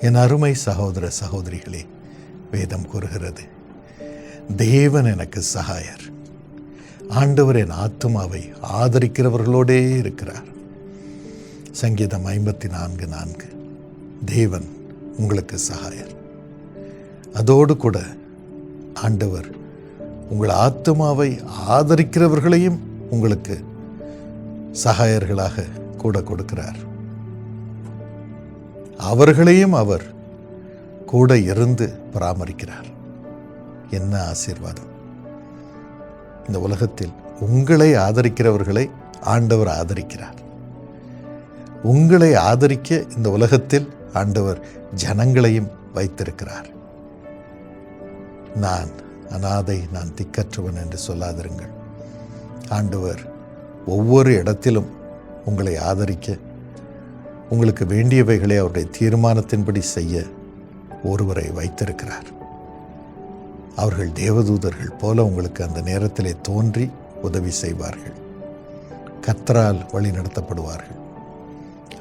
என் அருமை சகோதர சகோதரிகளே வேதம் கூறுகிறது தேவன் எனக்கு சகாயர். ஆண்டவர் என் ஆத்துமாவை ஆதரிக்கிறவர்களோடே இருக்கிறார். சங்கீதம் ஐம்பத்தி நான்கு நான்கு தேவன் உங்களுக்கு சகாயர். அதோடு கூட ஆண்டவர் உங்கள் ஆத்துமாவை ஆதரிக்கிறவர்களையும் உங்களுக்கு சகாயர்களாக கூட கொடுக்கிறார். அவர்களையும் அவர் கூட இருந்து பராமரிக்கிறார். என்ன ஆசீர்வாதம்? இந்த உலகத்தில் உங்களை ஆதரிக்கிறவர்களை ஆண்டவர் ஆதரிக்கிறார். உங்களை ஆதரிக்க இந்த உலகத்தில் ஆண்டவர் ஜனங்களையும் வைத்திருக்கிறார். நான் அனாதை நான் திக்கற்றவன் என்று சொல்லாதிருங்கள். ஆண்டவர் ஒவ்வொரு இடத்திலும் உங்களை ஆதரிக்க உங்களுக்கு வேண்டியவைகளை அவருடைய தீர்மானத்தின்படி செய்ய ஒருவரை வைத்திருக்கிறார். அவர்கள் தேவதூதர்கள் போல உங்களுக்கு அந்த நேரத்திலே தோன்றி உதவி செய்வார்கள். கத்தரால் வழி நடத்தப்படுவார்கள்.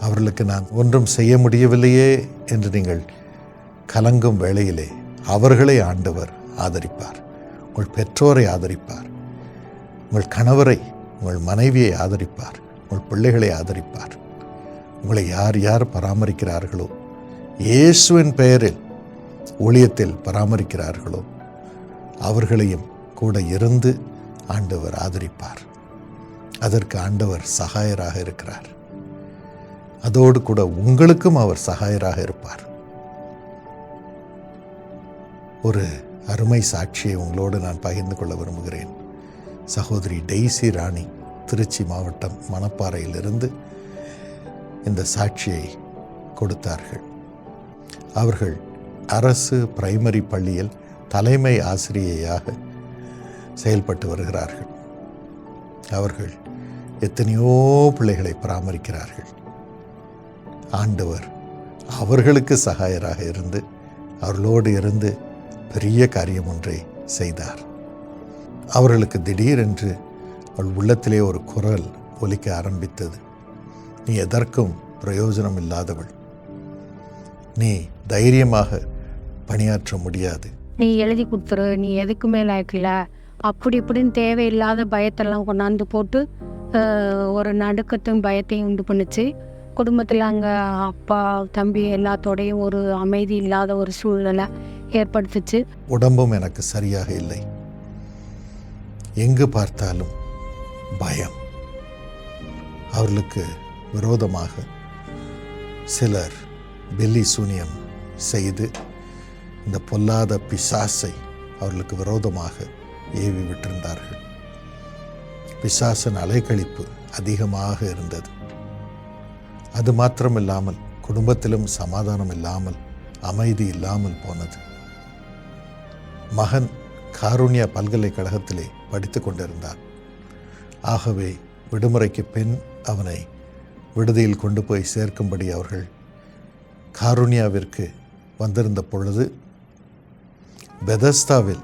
அவர்களுக்கு நான் ஒன்றும் செய்ய முடியவில்லையே என்று நீங்கள் கலங்கும் வேளையிலே அவர்களை ஆண்டவர் ஆதரிப்பார். உங்கள் பெற்றோரை ஆதரிப்பார். உங்கள் கணவரை உங்கள் மனைவியை ஆதரிப்பார். உங்கள் பிள்ளைகளை ஆதரிப்பார். உங்களை யார் யார் பராமரிக்கிறார்களோ இயேசுவின் பெயரில் ஊழியத்தில் பராமரிக்கிறார்களோ அவர்களையும் கூட இருந்து ஆண்டவர் ஆதரிப்பார். அதற்கு ஆண்டவர் சகாயராக இருக்கிறார். அதோடு கூட உங்களுக்கும் அவர் சகாயராக இருப்பார். ஒரு அருமை சாட்சியை உங்களோடு நான் பகிர்ந்து கொள்ள விரும்புகிறேன். சகோதரி டெய்சி ராணி திருச்சி மாவட்டம் மணப்பாறையிலிருந்து இந்த சாட்சியை கொடுத்தார்கள். அவர்கள் அரசு பிரைமரி பள்ளியில் தலைமை ஆசிரியையாக செயல்பட்டு வருகிறார்கள். அவர்கள் எத்தனையோ பிள்ளைகளை பராமரிக்கிறார்கள். ஆண்டவர் அவர்களுக்கு சகாயராக இருந்து அவர்களோடு இருந்து பெரிய காரியம் ஒன்றை செய்தார். அவர்களுக்கு திடீரென்று அவள் உள்ளத்திலே ஒரு குரல் ஒலிக்க ஆரம்பித்தது. நீ எதற்கும் பிரயோஜனம் இல்லாதவள் நீ தைரியமாக பணியாற்ற முடியாது. நீ எழுதி கொடுத்துரு நீ எதுக்குமே லாய்க்கல அப்படி இப்படின்னு தேவையில்லாத பயத்தெல்லாம் கொண்டாந்து போட்டு ஒரு நடுக்கத்தையும் பயத்தையும் உண்டு பண்ணுச்சு. குடும்பத்தில் அங்கே அப்பா தம்பி எல்லாத்தோடையும் ஒரு அமைதி இல்லாத ஒரு சூழ்நிலை ஏற்படுத்துச்சு. உடம்பும் எனக்கு சரியாக இல்லை. எங்கு பார்த்தாலும் பயம். அவர்களுக்கு விரோதமாக சிலர் பெல்லி சூனியம் செய்து இந்த பொல்லாத பிசாசை அவர்களுக்கு விரோதமாக ஏவி விட்டிருந்தார்கள். பிசாசன் அலைக்கழிப்பு அதிகமாக இருந்தது. அது மாத்திரமில்லாமல் குடும்பத்திலும் சமாதானம் இல்லாமல் அமைதி இல்லாமல் போனது. மகன் காருண்யா பல்கலைக்கழகத்திலே படித்து கொண்டிருந்தான் ஆகவே விடுமுறைக்கு பின் அவனை விடுதியில் கொண்டு போய் சேர்க்கும்படி அவர்கள் காருண்யாவிற்கு வந்திருந்த பொழுது பெதஸ்தாவில்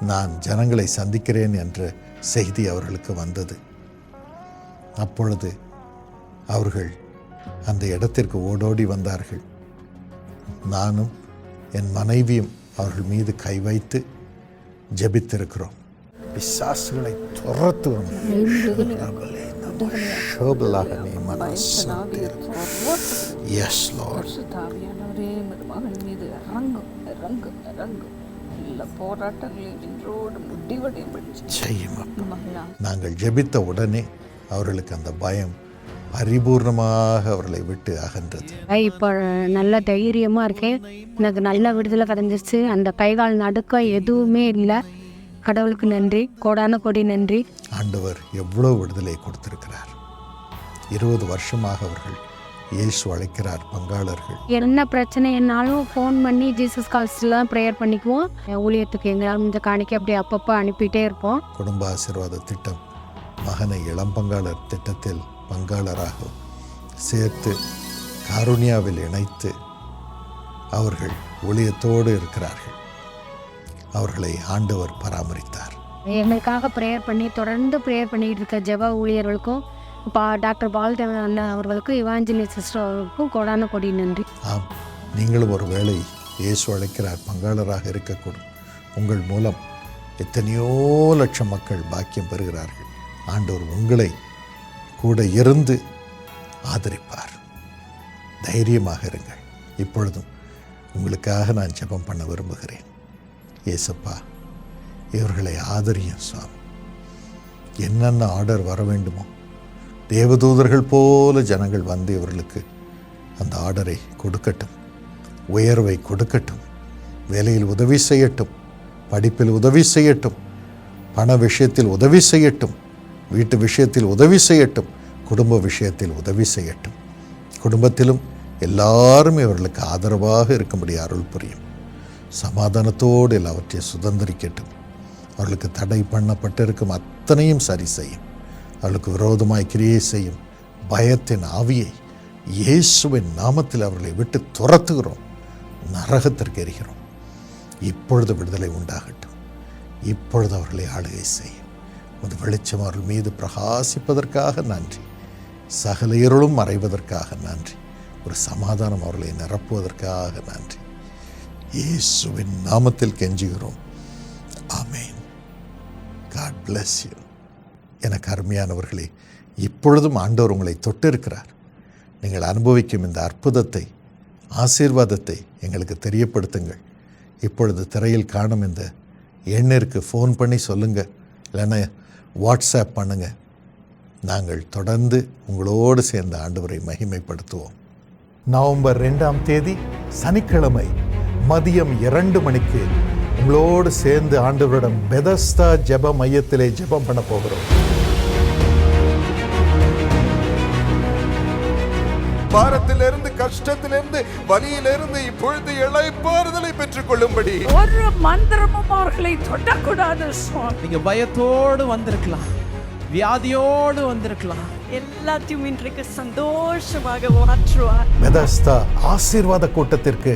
நான் ஜனங்களை சந்திக்கிறேன் என்ற செய்தி அவர்களுக்கு வந்தது. அப்பொழுது அவர்கள் அந்த இடத்திற்கு ஓடோடி வந்தார்கள். நானும் என் மனைவியும் அவர்கள் மீது கை வைத்து ஜெபித்திருக்கிறோம். பிசாசுகளை துரத்துவோம். எஸ் லார்ட் மருமகன் மீது இறங்கும் இறங்கும் நாங்கள் ஜெபித்த உடனே அவர்களுக்கு அந்த பயம் பரிபூர்ணமாக அவர்களை விட்டு அகன்றது. இப்போ நல்ல தைரியமாக இருக்கேன். எனக்கு நல்ல விடுதலை கிடைஞ்சிருச்சு. அந்த கைகால் நடுக்கம் எதுவுமே இல்லை. கடவுளுக்கு நன்றி. கோடான கோடி நன்றி. ஆண்டவர் எவ்வளோ விடுதலை கொடுத்திருக்கிறார். இருபது வருஷமாக அவர்கள் இயேசு அழைக்கிறார் பங்காளர்கள். என்ன பிரச்சனைனாலும் ஃபோன் பண்ணி ஜீசஸ் கால்ஸில் ப்ரேயர் பண்ணிக்குவோம். ஊழியத்துக்கு எங்களால் இந்த காணிக்கை அப்படி அப்பப்போ அனுப்பிட்டே இருப்போம். குடும்ப ஆசீர்வாத திட்டம் மகனை இளம் பங்காளர் திட்டத்தில் பங்காளராக சேர்த்து காருண்யாவில் இணைத்து அவர்கள் ஊழியத்தோடு இருக்கிறார்கள். அவர்களை ஆண்டவர் பராமரித்தார். எங்களுக்காக ப்ரேயர் பண்ணி தொடர்ந்து ப்ரேயர் பண்ணிட்டு இருக்க ஜெப ஊழியர்களுக்கும் பா டாக்டர் பால்தேவன் அண்ணன் அவர்களுக்கும் இவாஞ்சினி சிஸ்டர் அவர்களுக்கும் கோடான கொடி நன்றி. ஆம் நீங்களும் ஒரு வேளை இயேசு அழைக்கிறார் பங்காளராக இருக்கக்கூடும். உங்கள் மூலம் எத்தனையோ லட்சம் மக்கள் பாக்கியம் பெறுகிறார்கள். ஆண்டவர் உங்களை கூட இருந்து ஆதரிப்பார். தைரியமாக இருங்கள். இப்பொழுதும் உங்களுக்காக நான் ஜெபம் பண்ண விரும்புகிறேன். ஏசப்பா இவர்களை ஆதரியும் சுவாமி. என்னென்ன ஆர்டர் வர வேண்டுமோ தேவதூதர்கள் போல ஜனங்கள் வந்து இவர்களுக்கு அந்த ஆர்டரை கொடுக்கட்டும் உயர்வை கொடுக்கட்டும் வேலையில் உதவி செய்யட்டும் படிப்பில் உதவி செய்யட்டும் பண விஷயத்தில் உதவி செய்யட்டும் வீட்டு விஷயத்தில் உதவி செய்யட்டும் குடும்ப விஷயத்தில் உதவி செய்யட்டும். குடும்பத்திலும் எல்லாரும் இவர்களுக்கு ஆதரவாக இருக்கும்படி அருள் புரியும். சமாதானத்தோடு எல்லாவற்றையும் சுதந்திரிக்கட்டும். அவர்களுக்கு தடை பண்ணப்பட்டிருக்கும் அத்தனையும் சரி செய்யும். அவர்களுக்கு விரோதமாய் கிரியை செய்யும் பயத்தின் ஆவியை இயேசுவின் நாமத்தில் அவர்களை விட்டு துரத்துகிறோம் நரகத்திற்கு எரிகிறோம். இப்பொழுது விடுதலை உண்டாகட்டும். இப்பொழுது அவர்களை ஆளுகை செய்யும். உமது வெளிச்சம் அவர்கள் மீது பிரகாசிப்பதற்காக நன்றி. சகல இருளும் மறைவதற்காக நன்றி. ஒரு சமாதானம் அவர்களை நிரப்புவதற்காக நன்றி. இயேசுவின் நாமத்தில் கெஞ்சுகிறோம். ஆமேன். காட் பிளஸ் யூ எனக்கு அருமையானவர்களே இப்பொழுதும் ஆண்டவர் உங்களை தொட்டிருக்கிறார். நீங்கள் அனுபவிக்கும் இந்த அற்புதத்தை ஆசீர்வாதத்தை எங்களுக்கு தெரியப்படுத்துங்கள். இப்பொழுது திரையில் காணும் இந்த எண்ணிற்கு ஃபோன் பண்ணி சொல்லுங்கள் இல்லைன்னா வாட்ஸ்அப் பண்ணுங்கள் நாங்கள் தொடர்ந்து உங்களோடு சேர்ந்த ஆண்டவரை மகிமைப்படுத்துவோம். நவம்பர் ரெண்டாம் தேதி சனிக்கிழமை மதியம் இரண்டு மணிக்கு உங்களோடு சேர்ந்து ஆண்டவரிடம் பெதஸ்தா ஜெப மையத்திலே ஜெபம் பண்ண போகிறோம். பாரத்திலிருந்து கஷ்டத்திலிருந்து வலியிலிருந்து இப்பொழுது இளைப்பாறுதலை பெற்றுக் கொள்ளும்படி ஒரு மந்திரமும் அவர்களை தொடக்கூடாது நீங்க பயத்தோடு வந்திருக்கலாம். வியாதியோடு வந்திருக்கலாம். எல்லாத்தையும் இன்றைக்கு சந்தோஷமாக மாற்றுவார். பெதஸ்தா ஆசீர்வாத கூட்டத்திற்கு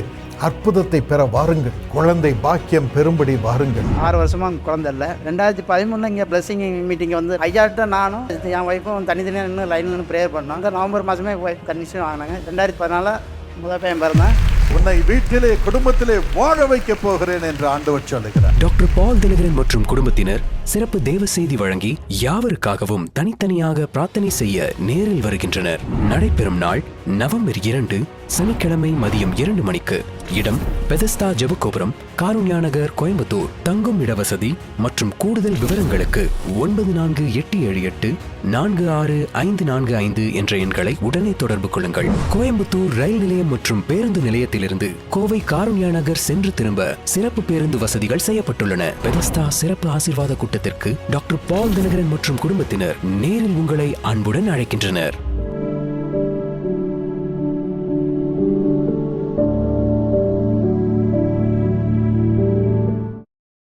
அற்புதத்தை பெற வாருங்கள். குழந்தை பாக்கியம் பெறும்படி வாருங்கள். ஆறு வருஷமா குழந்தை இல்லை. ரெண்டாயிரத்தி பதிமூணுல இங்கே பிளஸிங் மீட்டிங் வந்து ஐயாட்ட நானும் என் ஒய்ஃபும் தனித்தனியாக நின்று லைனில் நின்று ப்ரேயர் பண்ணோம். அந்த நவம்பர் மாதமே கன்னிஷன் வாங்கினாங்க ரெண்டாயிரத்தி பதினாலில் முதல் பையன் பிறந்தேன். உன்னை வீட்டிலே குடும்பத்திலே வாழ வைக்க போகிறேன் என்று ஆண்டவர் சொல்லுகிறார். டாக்டர் பால் தினகரன் மற்றும் குடும்பத்தினர் சிறப்பு தேவ செய்தி வழங்கி யாவருக்காகவும் தனித்தனியாக பிரார்த்தனை செய்ய நேரில் வருகின்றனர். நடைபெறும் நாள் நவம்பர் இரண்டு சனிக்கிழமை மதியம் இரண்டு மணிக்கு. இடம் பெதஸ்தா ஜெபகோபுரம் காருண்யா நகர் கோயம்புத்தூர். தங்கும் இடவசதி மற்றும் கூடுதல் விவரங்களுக்கு ஒன்பது நான்கு எட்டு ஏழு எட்டு நான்கு ஆறு ஐந்து நான்கு ஐந்து என்ற எண்களை உடனே தொடர்பு கொள்ளுங்கள். கோயம்புத்தூர் ரயில் நிலையம் மற்றும் பேருந்து நிலையத்திலிருந்து கோவை காருண்யா நகர் சென்று திரும்ப சிறப்பு பேருந்து வசதிகள் செய்யப்பட்டுள்ளன. பெதஸ்தா சிறப்பு ஆசிர்வாத கூட்டத்திற்கு டாக்டர் பால் தினகரன் மற்றும் குடும்பத்தினர் நேரில் உங்களை அன்புடன் அழைக்கின்றனர்.